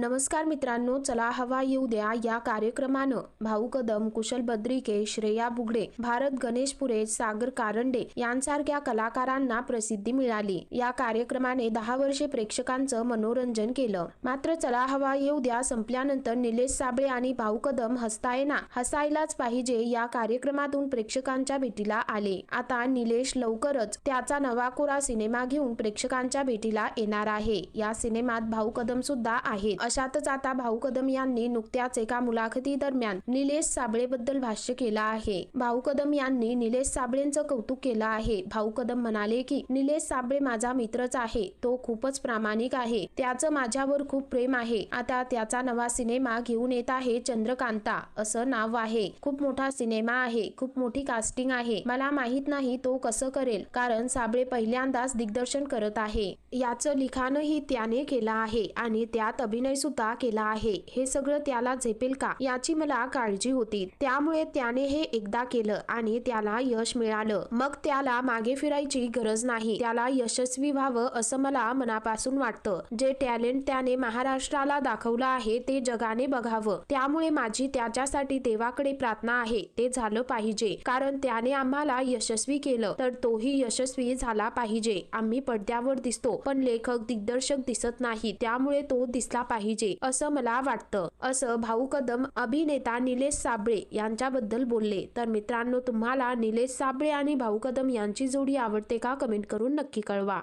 नमस्कार मित्रांनो चला हवा येऊ द्या या कार्यक्रमानं. भाऊ कदम कुशल बद्रिके श्रेया बुगडे भारत गणेशपुरे सागर कारंडे यांसारख्या कलाकारांना प्रसिद्धी मिळाली. या कार्यक्रमाने दहा वर्षे प्रेक्षकांचं मनोरंजन केलं. मात्र चला हवा येऊ द्या संपल्यानंतर निलेश साबळे आणि भाऊ कदम हसताय ना हसायलाच पाहिजे या कार्यक्रमातून प्रेक्षकांच्या भेटीला आले. आता निलेश लवकरच त्याचा नवाकोरा सिनेमा घेऊन प्रेक्षकांच्या भेटीला येणार आहे. या सिनेमात भाऊ कदम सुद्धा आहेत. अशातच आता भाऊ कदम यांनी नुकत्याच एका मुलाखती दरम्यान निलेश साबळेबद्दल भाष्य केलं आहे. भाऊ कदम यांनी निलेश साबळेंचं कौतुक केलं आहे. भाऊ कदम म्हणाले की निलेश साबळे माझा मित्रच आहे. तो खूपच प्रामाणिक आहे. त्याचं माझ्यावर खूप प्रेम आहे. आता त्याचा नवा सिनेमा घेऊन येत आहे चंद्रकांता. असं नाव आहे. खूप मोठा सिनेमा आहे. खूप मोठी कास्टिंग आहे. मला माहीत नाही तो कसं करेल. कारण साबळे पहिल्यांदाच दिग्दर्शन करत आहे. याचं लिखाणही त्याने केलं आहे आणि त्यात अभिनय सुद्धा केला आहे. हे सगळं त्याला झेपेल का? याची मला काळजी होती. त्यामुळे त्याने हे एकदा केलं आणि त्याला यश मिळालं. मग त्याला मागे फिरायची गरज नाही. त्याला यशस्वी व्हावं असं मला मनापासून वाटतं. जे टॅलेंट त्याने महाराष्ट्राला दाखवलं आहे ते जगाने बघावं. त्यामुळे माझी त्याच्यासाठी देवाकडे प्रार्थना आहे. ते झालं पाहिजे. कारण त्याने आम्हाला यशस्वी केलं तर तोही यशस्वी झाला पाहिजे. आम्ही पडद्यावर दिसतो पण लेखक दिग्दर्शक दिसत नाही. त्यामुळे तो दिसला पाहिजे असं मला वाटतं. असं भाऊ कदम अभिनेता निलेश साबळे यांच्याबद्दल बोलले. तर मित्रांनो तुम्हाला निलेश साबळे आणि भाऊ कदम यांची जोडी आवडते का? कमेंट करून नक्की कळवा.